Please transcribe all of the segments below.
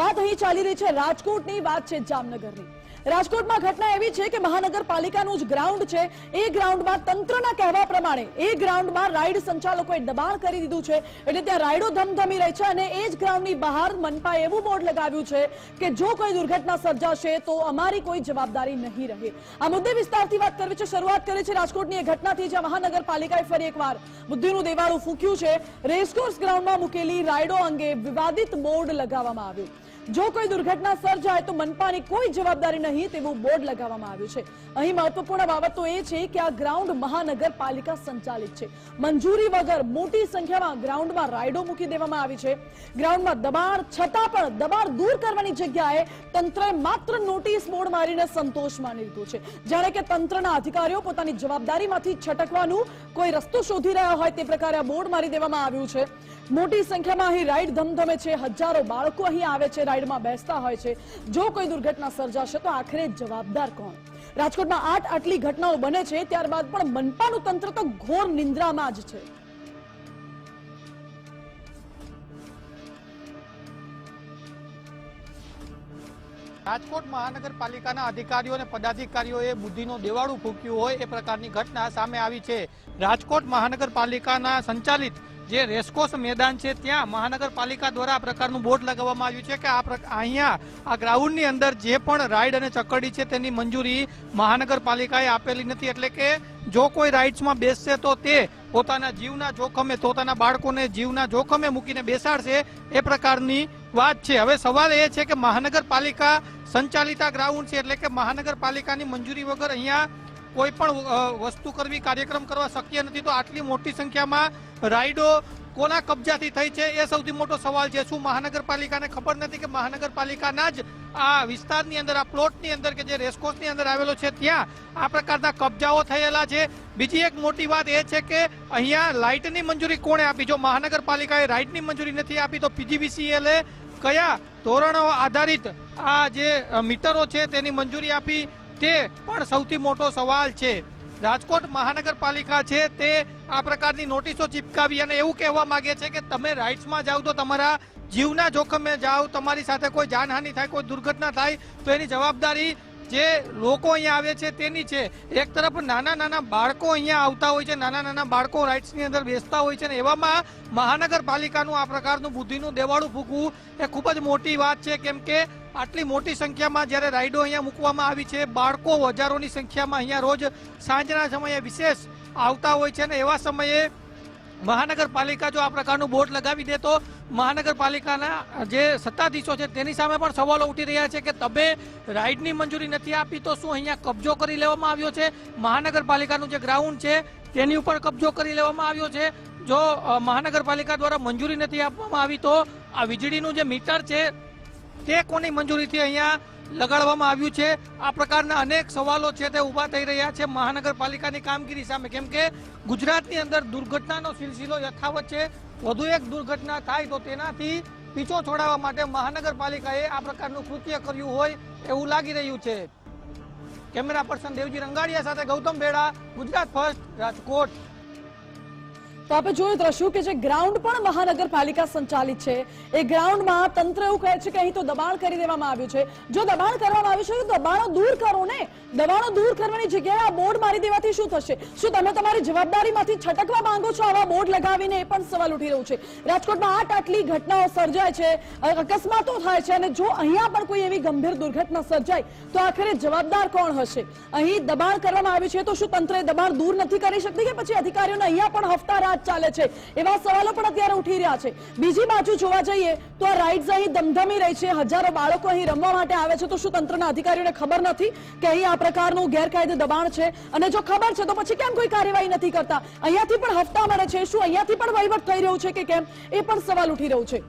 વાત અહીં ચાલી રહી છે રાજકોટની, વાત છે જામનગરની. રાજકોટમાં ઘટના એવી છે કે મહાનગરપાલિકાનું જ ગ્રાઉન્ડ છે. એ ગ્રાઉન્ડમાં તંત્રના કહેવા પ્રમાણે, એ ગ્રાઉન્ડમાં રાઈડ સંચાલકોએ દબાણ કરી દીધું છે. એટલે ત્યાં રાઈડો ધમધમી રહી છે અને એ જ ગ્રાઉન્ડની બહાર મનપાએ એવું બોર્ડ લગાવ્યું છે કે જો કોઈ દુર્ઘટના સર્જાશે તો અમારી કોઈ જવાબદારી નહીં રહે. આ મુદ્દે વિસ્તારથી વાત કરવી છે. શરૂઆત કરી છે રાજકોટની એ ઘટનાથી, જ્યાં મહાનગરપાલિકાએ ફરી એકવાર બુદ્ધિનું દેવાળું ફૂક્યું છે. રેસકોર્સ ગ્રાઉન્ડમાં મૂકેલી રાઈડો અંગે વિવાદિત બોર્ડ લગાવવામાં આવ્યું. જો કોઈ દુર્ઘટના સર્જાય તો મનપાની કોઈ જવાબદારી નહીં તેવું બોર્ડ લગાવવામાં આવ્યું છે. અહીં મહત્વપૂર્ણ બાબત એ છે કે આ ગ્રાઉન્ડ મહાનગરપાલિકા સંચાલિત છે. મંજૂરી વગર મોટી સંખ્યામાં ગ્રાઉન્ડમાં રાઇડો મૂકી દેવામાં આવી છે. ગ્રાઉન્ડમાં દબાણ છતાં પણ દબાણ દૂર કરવાની જગ્યાએ તંત્રએ માત્ર નોટિસ બોર્ડ મારીને સંતોષ માની લીધો છે. જાણે કે તંત્રના અધિકારીઓ પોતાની જવાબદારીમાંથી છટકવાનું કોઈ રસ્તો શોધી રહ્યા હોય તે પ્રકારે આ બોર્ડ મારી દેવામાં આવ્યું છે. મોટી સંખ્યામાં અહીં રાઈડ ધમધમે છે. હજારો બાળકો અહીં આવે છે. રાઈડમાં બેસતા હોય છે. જો કોઈ દુર્ઘટના સર્જાશે તો આખરે જવાબદાર કોણ? રાજકોટમાં આઠ આટલી ઘટનાઓ બને છે, ત્યારબાદ પણ મનપાનું તંત્ર તો ઘોર નિંદ્રામાં જ છે. રાજકોટ મહાનગરપાલિકાના અધિકારીઓ અને પદાધિકારીઓએ બુદ્ધિનો દેવાળું ફૂક્યું હોય એ પ્રકારની ઘટના સામે આવી છે. રાજકોટ મહાનગરપાલિકાના સંચાલિત જે રેસકોર્સ મેદાન છે, ત્યાં મહાનગરપાલિકા દ્વારા આ પ્રકારનું બોર્ડ લગાવવામાં આવ્યું છે કે આ અહીંયા આ ગ્રાઉન્ડની અંદર જે પણ રાઈડ અને ચકડી છે, તેની મંજૂરી મહાનગરપાલિકાએ આપેલી નથી. એટલે કે જો કોઈ રાઇડ્સમાં બેસશે તો તે પોતાના જીવના જોખમે, પોતાના બાળકોને જીવના જોખમે મૂકીને બેસાડશે, એ પ્રકારની વાત છે. હવે સવાલ એ છે કે મહાનગરપાલિકા સંચાલિત ગ્રાઉન્ડ છે, એટલે કે મહાનગરપાલિકાની મંજૂરી વગર અહીંયા કોઈ પણ વસ્તુ કરવી, કાર્યક્રમ કરવા શક્ય નથી, તો આટલી મોટી સંખ્યામાં રાઈડો કોના કબજાથી થઈ છે એ સૌથી મોટો સવાલ છે. શું મહાનગરપાલિકાને ખબર નથી કે મહાનગરપાલિકાના જ આ વિસ્તારની અંદર, આ પ્લોટની અંદર કે જે રેસકોર્સની અંદર આવેલો છે, ત્યાં આ પ્રકારના કબજાઓ થયેલા છે? બીજી એક મોટી વાત એ છે કે અહીંયા લાઇટની મંજૂરી કોણે આપી? જો મહાનગરપાલિકાએ રાઇટની મંજૂરી નથી આપી, તો પીજીવીસીએલે કયા ધોરણો આધારિત આ જે મીટરો છે તેની મંજૂરી આપી? તે પણ સૌથી મોટો સવાલ છે. રાજકોટ મહાનગરપાલિકા છે તે આ પ્રકારની નોટિસો ચિપકાવી અને એવું કહેવા માંગે છે કે તમે રાઇટ્સમાં જાઓ તો તમારા જીવના જોખમે જાઓ, તમારી સાથે કોઈ જાનહાનિ થાય, કોઈ દુર્ઘટના થાય, તો એની જવાબદારી જે લોકો અહીંયા આવે છે તેની છે. એક તરફ નાના નાના બાળકો અહીંયા આવતા હોય છે, નાના નાના બાળકો રાઇટ્સની અંદર બેસતા હોય છે ને એવામાં મહાનગરપાલિકાનું આ પ્રકારનું બુદ્ધિનું દેવાળું ફૂકવું એ ખૂબ જ મોટી વાત છે. કેમ કે આટલી મોટી સંખ્યામાં જ્યારે રાઇડો અહીંયા મૂકવામાં આવી છે, બાળકો હજારોની સંખ્યામાં અહીંયા રોજ સાંજના સમયે વિશેષ આવતા હોય છે ને એવા સમયે મહાનગરપાલિકા જો આ પ્રકારનું બોર્ડ લગાવી દે તો મહાનગરપાલિકાના જે સત્તાધીશો છે તેની સામે પણ સવાલો ઉઠી રહ્યા છે કે તમે રાઇડની મંજૂરી નથી આપી તો શું અહીંયા કબજો કરી લેવામાં આવ્યો છે? મહાનગરપાલિકાનું જે ગ્રાઉન્ડ છે તેની ઉપર કબજો કરી લેવામાં આવ્યો છે. જો મહાનગરપાલિકા દ્વારા મંજૂરી નથી આપવામાં આવી તો આ વીજળીનું જે મીટર છે તે કોની મંજૂરીથી અહીંયા લગાડવામાં આવ્યું છે, આ પ્રકારના અનેક સવાલો છે તે ઊભા થઈ રહ્યા છે મહાનગરપાલિકાની કામગીરી સામે. કેમ કે ગુજરાતની અંદર દુર્ઘટનાનો સિલસિલો યથાવત છે, વધુ એક દુર્ઘટના થાય તો તેનાથી પીછો છોડાવવા માટે મહાનગરપાલિકાએ આ પ્રકારનું કૃત્ય કર્યું હોય એવું લાગી રહ્યું છે. કેમેરા પર્સન દેવજી રંગાડિયા સાથે ગૌતમ બેડા ગુજરાત ફર્સ્ટ રાજકોટ. તો આપણે જોયું દ્રશ્યું કે જે ગ્રાઉન્ડ પણ મહાનગરપાલિકા સંચાલિત છે. એ ગ્રાઉન્ડમાં તંત્ર એવું કહે છે કે અહીં તો દબાણ કરી દેવામાં આવ્યું છે. જો દબાણ કરવામાં આવ્યું છે, તો દબાણો દૂર કરો ને. દબાણો દૂર કરવાની જગ્યાએ આ બોર્ડ મારી દેવાથી શું થશે? શું તમે તમારી જવાબદારીમાંથી છટકવા માંગો છો આવા બોર્ડ લગાવીને? એ પણ સવાલ ઉઠી રહ્યું છે. રાજકોટમાં આટ આટલી ઘટનાઓ સર્જાય છે. અકસ્માતો થાય છે અને જો અહીંયા પણ કોઈ એવી ગંભીર દુર્ઘટના સર્જાય, તો આખરે જવાબદાર કોણ હશે? અહીં દબાણ કરવામાં આવ્યું છે તો શું તંત્રએ દબાણ દૂર નથી કરી શકતી કે પછી અધિકારીઓને અહીંયા પણ હફતા રાત ચાલે છે. એવા સવાલો પણ અત્યારે ઉઠી રહ્યા છે. બીજી બાજુ જોવા જઈએ તો આ રાઇડ્સ અહીં ધમધમી રહી છે. હજારો બાળકો અહીં રમવા માટે આવે છે. તો શું તંત્રના અધિકારીઓને ખબર નથી કે અહીં આ પ્રકારનું ગેરકાયદે દબાણ છે? અને જો ખબર છે તો પછી કેમ કોઈ કાર્યવાહી નથી કરતા? અહીંયાથી પણ હપ્તા મળે છે. શું અહીંયાથી પણ વહીવટ થઈ રહ્યું છે કે કેમ? એ પણ સવાલ ઉઠી રહ્યું છે.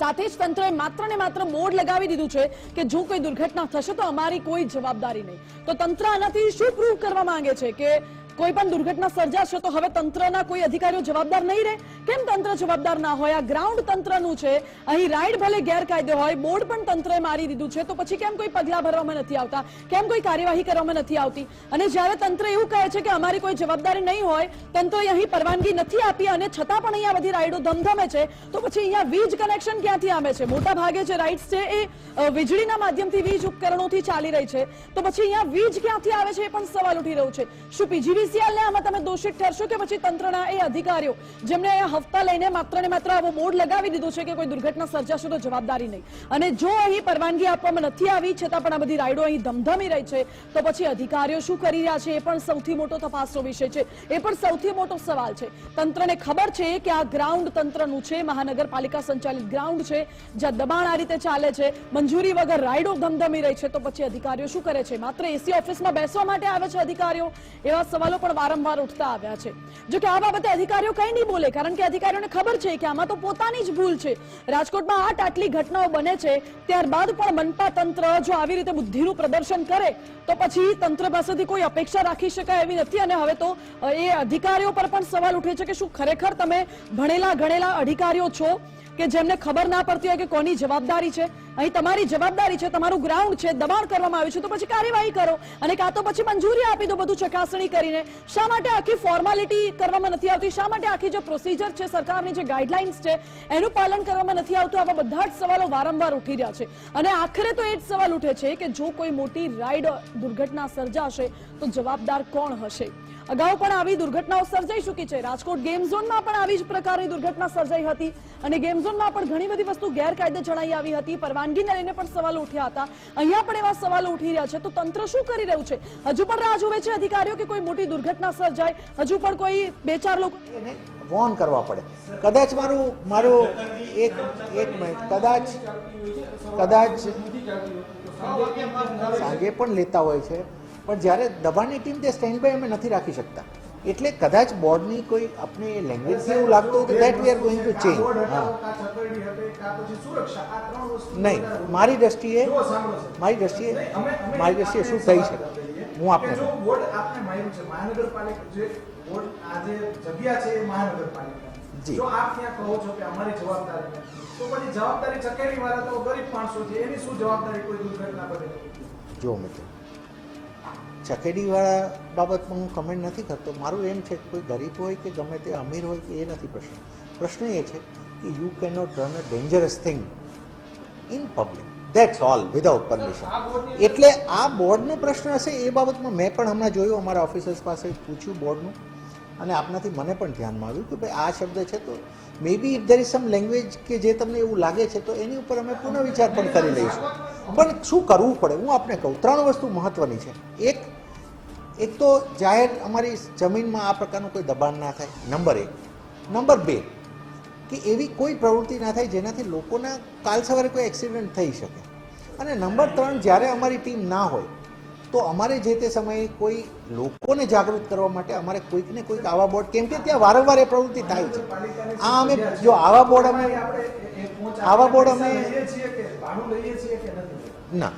સાથે જ તંત્રએ માત્ર ને માત્ર બોર્ડ લગાવી દીધું છે કે જો કોઈ દુર્ઘટના થશે તો અમારી કોઈ જવાબદારી નહીં. તો તંત્ર આનાથી શું પ્રૂવ કરવા માંગે છે કે કોઈ પણ દુર્ઘટના સર્જાશે તો હવે તંત્રના કોઈ અધિકારીઓ જવાબદાર નહીં રહે. કેમ તંત્ર જવાબદાર ના હોય? આ ગ્રાઉન્ડ તંત્રનું છે. અહીં રાઈડ ભલે ગેરકાયદે હોય, બોર્ડ પણ તંત્રએ મારી દીધું છે. તો પછી કેમ કોઈ પગલાં ભરવામાં નથી આવતા? કેમ કોઈ કાર્યવાહી કરવામાં નથી આવતી? અને જ્યારે તંત્ર એવું કહે છે કે અમારી કોઈ જવાબદારી નહીં હોય, તંત્રએ અહીં પરવાનગી નથી આપી અને છતાં પણ અહીંયા બધી રાઈડો ધમધમે છે, તો પછી અહીંયા વીજ કનેક્શન ક્યાંથી આવે છે? મોટા ભાગે જે રાઇડ્સ છે એ વીજળીના માધ્યમથી વીજ ઉપકરણોથી ચાલી રહી છે. તો પછી અહીંયા વીજ ક્યાંથી આવે છે એ પણ સવાલ ઉઠી રહ્યો છે. શું પીજીવીસીએલ ને આમાં તમે દોષિત ઠેરશો કે પછી તંત્રના એ અધિકારીઓ, જેમણે અહીંયા હપ્તા લઈને માત્ર ને માત્ર આવો બોર્ડ લગાવી દીધો છે કે કોઈ દુર્ઘટના સર્જાશે તો જવાબદારી નહીં. અને જો અહીં પરવાનગી આપવામાં નથી આવી, છતાં પણ આ બધી રાઈડો અહીં ધમધમી રહી છે, તો પછી અધિકારીઓ શું કરી રહ્યા છે એ પણ સૌથી મોટો તપાસનો વિષય છે. એ પણ સૌથી મોટો સવાલ છે. તંત્રને ખબર છે કે આ ગ્રાઉન્ડ તંત્રનું છે, મહાનગરપાલિકા સંચાલિત ગ્રાઉન્ડ છે, જ્યાં દબાણ આ રીતે ચાલે છે, મંજૂરી વગર રાઈડો ધમધમી રહી છે, તો પછી અધિકારીઓ શું કરે છે? માત્ર એસી ઓફિસમાં બેસવા માટે આવે છે અધિકારીઓ? એવા સવાલો પણ વારંવાર ઉઠતા આવ્યા છે. જો કે આ બાબતે અધિકારીઓ કઈ નહીં બોલે, કારણ કે અધિકારીઓને ખબર છે કે આમાં તો પોતાની જ ભૂલ છે. રાજકોટમાં આટ આટલી ઘટનાઓ બને છે, ત્યારબાદ પણ મનપા તંત્ર જો આવી રીતે બુદ્ધિનું પ્રદર્શન કરે, તો પછી તંત્ર પાસેથી કોઈ અપેક્ષા રાખી શકાય એવી નથી. અને હવે તો એ અધિકારીઓ પર પણ સવાલ ઉઠે છે કે શું ખરેખર તમે ભણેલા ગણેલા અધિકારીઓ છો? કે જેમને ખબર ના પડતી હોય કે કોની જવાબદારી છે. અહીં તમારી જવાબદારી છે, તમારું ગ્રાઉન્ડ છે, દબાણ કરવામાં આવ્યું છે, તો પછી કાર્યવાહી કરો. અને કાં તો પછી મંજૂરી આપી દો બધું ચકાસણી કરીને. શા માટે આખી ફોર્માલિટી કરવામાં નથી આવતી? શા માટે આખી જે પ્રોસિજર છે, સરકારની જે ગાઈડલાઇન્સ છે, એનું પાલન કરવામાં નથી આવતું? આવા બધા જ સવાલો વારંવાર ઉઠી રહ્યા છે. અને આખરે તો એ જ સવાલ ઉઠે છે કે જો કોઈ મોટી રાઈડ દુર્ઘટના સર્જાશે, તો જવાબદાર કોણ હશે? અગાઉ પણ આવી દુર્ઘટનાઓ સર્જાઈ ચૂકી છે. રાજકોટ ગેમ ઝોનમાં પણ આવી જ પ્રકારની દુર્ઘટના સર્જાઈ હતી અને ગેમ ઝોનમાં પણ ઘણી બધી વસ્તુ ગેરકાયદે જણાઈ આવી હતી. પરવાનગીને લઈને પણ સવાલો ઉઠ્યા હતા. અહીંયા પણ એવા સવાલો ઉઠી રહ્યા છે. તો તંત્ર શું કરી રહ્યું છે? હજુ પણ રાહ જોવે છે અધિકારીઓ કે કોઈ મોટી દુર્ઘટના સર્જાય? હજુ પણ કોઈ બે ચાર લોકો વોર્ન કરવા પડે. કદાચ મારું મારું એક એક મિનિટ કદાચ કદાચ સાંજે પણ લેતા હોય છે. પણ જ્યારે દબાણની ટીમ તે સ્ટેન્ડ બાય અમે નથી રાખી શકતા. એટલે કદાચ બોર્ડની કોઈ આપણે લેંગ્વેજથી એવું લાગતું હતું that we are going to change નહીં મારી દ્રષ્ટિએ મારી દ્રષ્ટિએ મારી દ્રષ્ટિએ શું થઈ છે હું આપને જો બોર્ડ આપને માન્યું છે મહાનગરપાલિકા જે બોર્ડ આ જગ્યા છે એ મહાનગરપાલિકા જી. જો આપ ત્યાં કહો છો કે અમારી જવાબદારી તો પછી જવાબદારી ચકેરી વાળા તો ગરીબ માણસો છે એની શું જવાબદારી કોઈ દુર્ઘટના બને? જો મિત્રો ચકેડીવાળા બાબતમાં હું કમેન્ટ નથી કરતો. મારું એમ છે કે કોઈ ગરીબ હોય કે ગમે તે અમીર હોય કે એ નથી પ્રશ્ન. પ્રશ્ન એ છે કે you can not run a dangerous thing in public that's all without permission એટલે આ બોર્ડનો પ્રશ્ન હશે, એ બાબતમાં મેં પણ હમણાં જોયું, અમારા ઓફિસર્સ પાસે પૂછ્યું બોર્ડનું અને આપનાથી મને પણ ધ્યાનમાં આવ્યું કે ભાઈ આ શબ્દ છે તો maybe if there is some language કે જે તમને એવું લાગે છે તો એની ઉપર અમે પુનઃ વિચાર પણ કરી લઈશું. પણ શું કરવું પડે? હું આપને કહું, ત્રણ વસ્તુ મહત્વની છે. એક એક તો જાહેર અમારી જમીનમાં આ પ્રકારનું કોઈ દબાણ ના થાય. નંબર એક. નંબર બે, કે એવી કોઈ પ્રવૃત્તિ ના થાય જેનાથી લોકોના કાલ સવારે કોઈ એક્સિડન્ટ થઈ શકે. અને નંબર ત્રણ, જ્યારે અમારી ટીમ ના હોય તો અમારે જે તે સમયે કોઈ લોકોને જાગૃત કરવા માટે અમારે કોઈક ને કોઈક આવા બોર્ડ, કેમ કે ત્યાં વારંવાર એ પ્રવૃત્તિ થાય છે. આ અમે જો આવા બોર્ડ અમે આવા બોર્ડ અમે-? ના.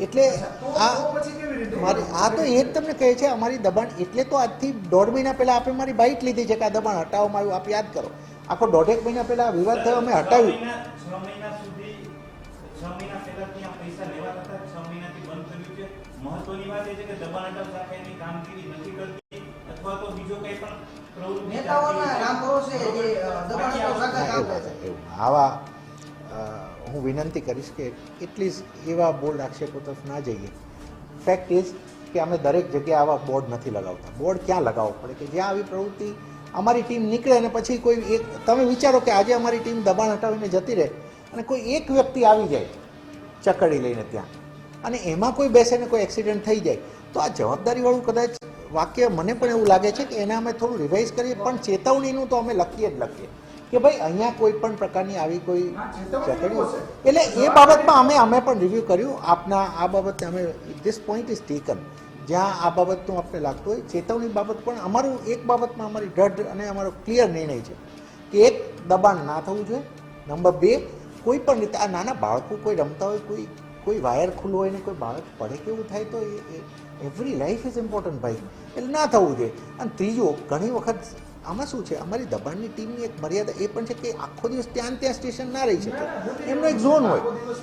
એટલે આ મારી આ તો એ જ તમને કહે છે, અમારી દબાણ એટલે તો આજથી દોઢ મહિના પહેલા આપણે મારી બાઇટ લીધી છે કે આ દબાણ હટાવવામાં આવ્યું, આપ યાદ કરો. આખો દોઢેક મહિના પહેલા વિવાદ થયો, અમે હટાવ્યું. છે મહત્વની વાત એ છે કે દબાણ હટાવ શાખાની કામગીરી નથી કરતી અથવા તો બીજો કંઈ પણ નેતાઓના કામ છે જે દબાણ હટાવ શાખા કામ કરે છે, છે આવા હું વિનંતી કરીશ કે એટલી એવા બોર્ડ આક્ષેપો તરફ ના જઈએ. ફેક્ટ ઇઝ કે અમે દરેક જગ્યાએ આવા બોર્ડ નથી લગાવતા. બોર્ડ ક્યાં લગાવવો પડે? કે જ્યાં આવી પ્રવૃત્તિ અમારી ટીમ નીકળે અને પછી કોઈ એક તમે વિચારો કે આજે અમારી ટીમ દબાણ હટાવીને જતી રહે અને કોઈ એક વ્યક્તિ આવી જાય ચકડી લઈને ત્યાં. અને એમાં કોઈ બેસે ને કોઈ એક્સિડન્ટ થઈ જાય તો આ જવાબદારીવાળું કદાચ વાક્ય મને પણ એવું લાગે છે કે એને અમે થોડું રિવાઇઝ કરીએ પણ ચેતવણીનું તો અમે લખીએ જ લખીએ. કે ભાઈ અહીંયા કોઈ પણ પ્રકારની આવી કોઈ ચેતવણી એટલે એ બાબતમાં અમે અમે પણ રિવ્યૂ કર્યું. આપના આ બાબતે અમે ધીસ પોઈન્ટ ઇઝ ટેકન જ્યાં આ બાબતનું આપણે લાગતું હોય. ચેતવણી બાબત પણ અમારું એક બાબતમાં અમારી દ્રઢ અને અમારો ક્લિયર નિર્ણય છે કે એક દબાણ ના થવું જોઈએ. નંબર બે કોઈ પણ રીતે આ નાના બાળકો કોઈ રમતા હોય કોઈ કોઈ વાયર ખુલ્લો હોય ને કોઈ બાળક પડે કેવું થાય તો એ એવરી લાઈફ ઇઝ ઇમ્પોર્ટન્ટ ભાઈ. એટલે ના થવું જોઈએ. અને ત્રીજું, ઘણી વખત આમાં શું છે? અમારી દબાણની ટીમની એક મર્યાદા એ પણ છે કે આખો દિવસ ત્યાં ત્યાં સ્ટેશન ના રહી શકે. એમનો એક ઝોન હોય.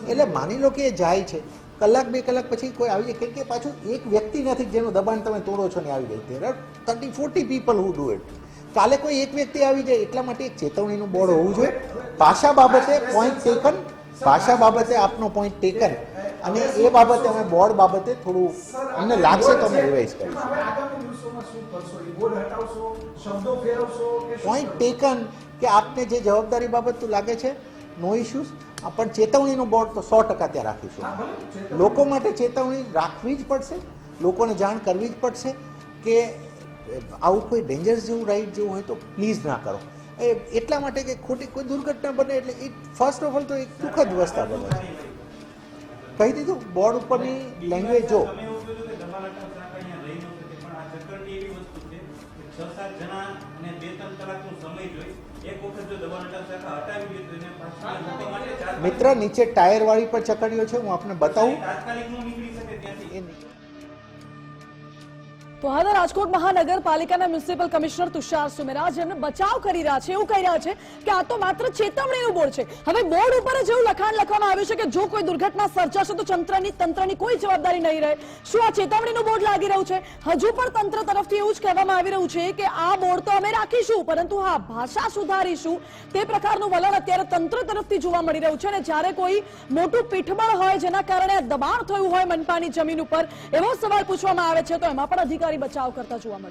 એટલે માની લો કે એ જાય છે. કલાક, બે કલાક પછી કોઈ આવી જાય. કે પાછું એક વ્યક્તિ નથી જેનું દબાણ તમે તોડો છો ને આવી જાય. તેર thirty forty people who do it કાલે કોઈ એક વ્યક્તિ આવી જાય એટલા માટે એક ચેતવણીનું બોર્ડ હોવું જોઈએ. ભાષા બાબતે પોઈન્ટ ટેકન ભાષા બાબતે આપનો પોઈન્ટ ટેકન અને એ બાબતે અમે બોર્ડ બાબતે થોડું અમને લાગશે તો અમે રિવાઇઝ કરીશું. પોઈન્ટ ટેકન કે આપને જે જવાબદારી બાબત લાગે છે નો ઇશ્યુઝ પણ ચેતવણીનું બોર્ડ તો સો ટકા ત્યાં રાખીશું લોકો માટે ચેતવણી રાખવી જ પડશે લોકોને જાણ કરવી જ પડશે કે આવું કોઈ ડેન્જર જેવું રાઈડ જેવું હોય તો પ્લીઝ ના કરો. એ એટલા માટે કે ખોટી કોઈ દુર્ઘટના બને એટલે એ ફર્સ્ટ ઓફ ઓલ તો એક દુઃખદ વસ્તા બને. કહી દીધું, બોર્ડ ઉપરની લેંગ્વેજ જો. પણ મિત્ર, નીચે ટાયર વાળી પર ચકડીઓ છે, હું આપને બતાવું. તો રાજકોટ મહાનગરપાલિકાના મ્યુનિસિપલ કમિશનર તુષાર સુમેરા જેમને બચાવ કરી રહ્યા છે, એવું કહી રહ્યા છે કે આ તો માત્ર ચેતવણીનું બોર્ડ છે. હવે બોર્ડ ઉપર જ એવું લખાણ લખવામાં આવ્યું છે કે જો કોઈ દુર્ઘટના સર્જાશે તો તંત્રની તંત્રની કોઈ જવાબદારી નહીં રહે. શું આ ચેતવણીનું બોર્ડ લાગી રહ્યું છે? હજુ પણ તંત્ર તરફથી એવું જ કહેવામાં આવી રહ્યું છે કે આ બોર્ડ તો અમે રાખીશું, પરંતુ હા, ભાષા સુધારીશું. તે પ્રકારનું વલણ અત્યારે તંત્ર તરફથી જોવા મળી રહ્યું છે અને જ્યારે કોઈ મોટું પીઠબળ હોય જેના કારણે દબાણ થયું હોય મનપાની જમીન ઉપર, એવો સવાલ પૂછવામાં આવે છે, તો એમાં પણ અધિકારી બચાવ કરતા જોવા મળે